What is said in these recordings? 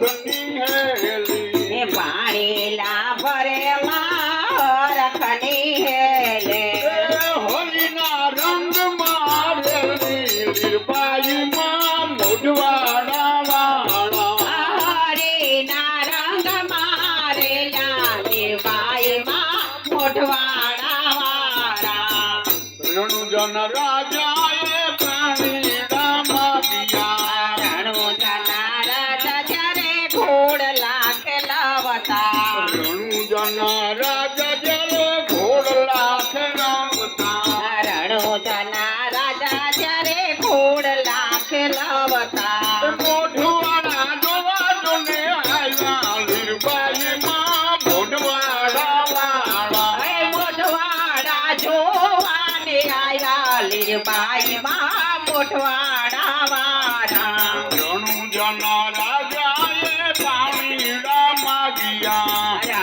હરખની હેલી ને પાણીલા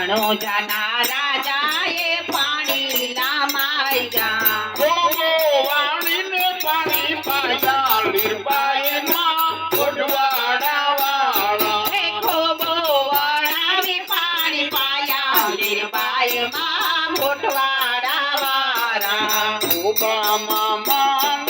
માગ્યા રણુ જના રાજાએ પાણી લામાયા ગોગો વાણીને પાણી પાયા લીરબાઈમાં મોઢવાડા વાળા હે ખોબો વળાવી પાણી પાયા લીરબાઈમાં મોઢવાડા વાળા ઓબામા માની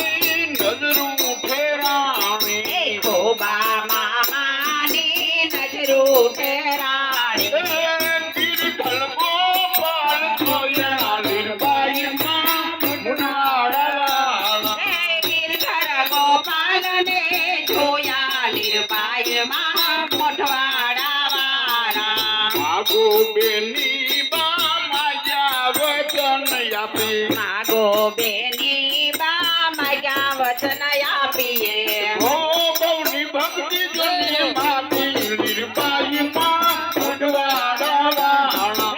વચન આપી માગો બેની બા મજા વચન આપીએ. હો બહુની ભક્તિ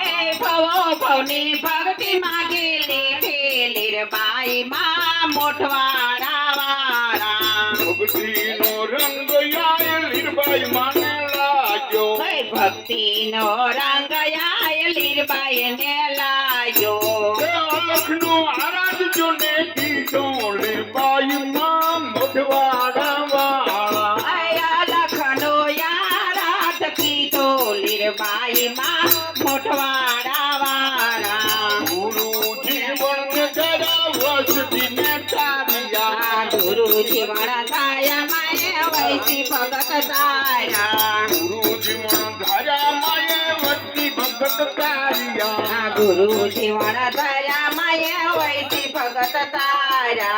હે ભવો ભવની માગી લીધી ભક્તિનો રંગ યાર લીરબાઈ માને લાગ્યો. હે ભક્તિનો રંગ આય લીરબાઈને લાયો. એ અલખનો આરાધ જોને લીરબાઈ માં મુઢવાડા વાળા આયા લખનો યારાત કીધો લીરબાઈમાં મોઢવાડા વાળા ગુરુ જીવન જરા વસતીને તાર્યા. આ ગુરુજી વણ થાય મેં વૈસી ભગત તારા भगत गुरु ठेवाणा दया माये वैसी भगत तारा.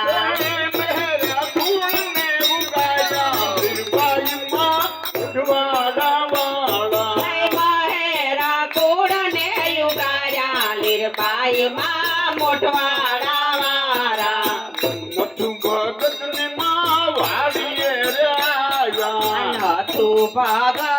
बाई माँ मोटवाड़ा वारा. मोटू भगत ने तू भगत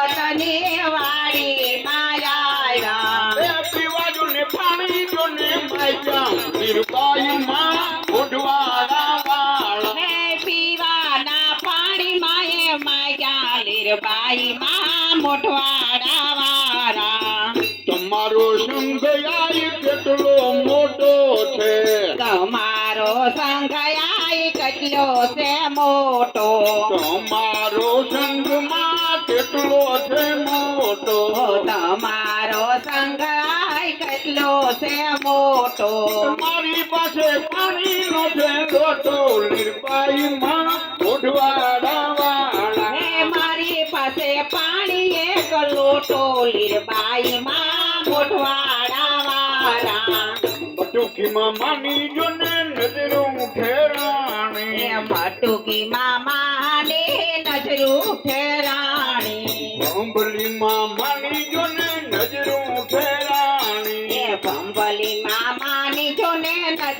હે પીવાના પાણીમાં એ માયા લીરબાઈમાં મોઢવાડા વાળા. તમારો સંઘ કેટલો મોટો છે. તમારો સંઘયાય કેટલો છે મોટો? તમારો સંઘમાં કેટલો છે મોટો? તમારો સંઘાય કેટલો છે મોટો? મારી પાસે પાણી નો છે લોટો લીરબાઈમાં મોઢવાડા વાળા હે મારી પાસે પાણી એક લોટો લીરબાઈમાં મોઢવાડા વાળા બટુકીમાં માની જોને નજરો ફેરાણી હે મટુકી મામાને નજરું ફેરાણી અંબલીમાં માની જોને નજરો ફેરાણી હે ભંબલી મામાની જોને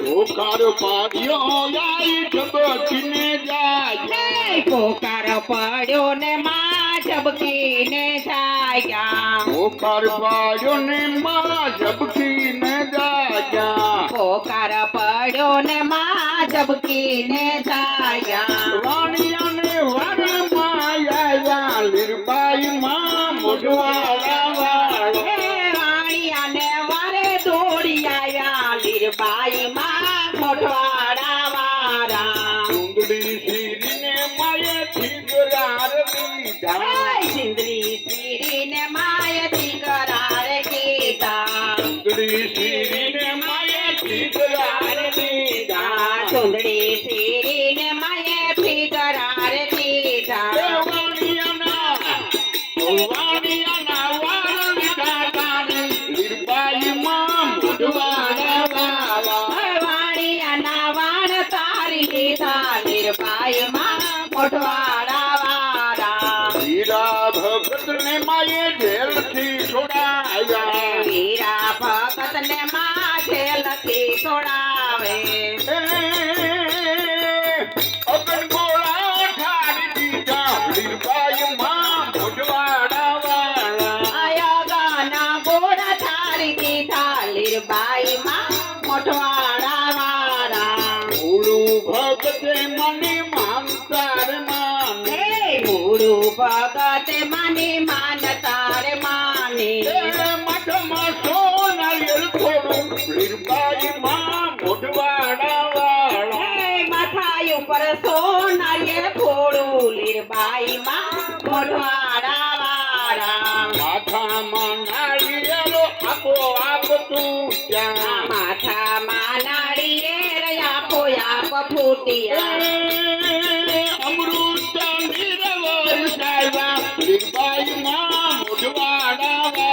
પોકાર પાડ્યો આઈ ઝબકીને જાય હે પોકાર પડ્યો ને માં ઝબકીને જાગ્યા પોકાર પાડ્યો ને માં ઝબકીને જાય પોકાર પડ્યો ને માં ઝબકીને જાગ્યા વાણિયાને લીરબાઈ માં મોઠવાડા વાળા સુંદરી શીરીને માયે થીગરાર દીધા સિંદરી સીરીને માયથી કરાર કીધા સુંદરી શીરીને માયે સીરીને લીધા નિર્ભાઈ માં મોઢવાડા વાળા હીરા ભગતને માયે જેલથી છોડાયા વીરા ભગત ને માથે લખી છોડાવે અગન ગોળા ઠારી દીધા લીરબાઈ માં મોઢવાડા વાળા આયા ગાના ગોળા તારી દીધા લીરબાઈ માં મોઢવાડા વાળા ઓલું ભગતે મને માનતાર માને. મૂળું ભગત માને માન. તારે માને મઠમાં સોનારિયેલ થોડું લીરબાઈ માં મોઢવાડા વાળા માથા ઉપર સોનારીએ થોડું લીરબાઈ માં મોઢવાડા பூண்டியா அமருத்தம் இரவோர் சாய்வா திருபாயுமா முடுவாடாவா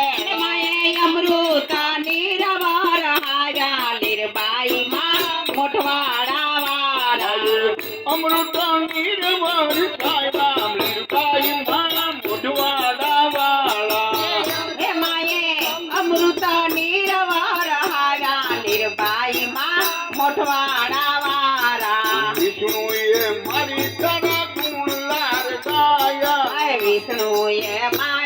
அமருத்தா நீரவார ஹாயா நிர்பாயுமா சாய்வா વિષ્ણુએ મારી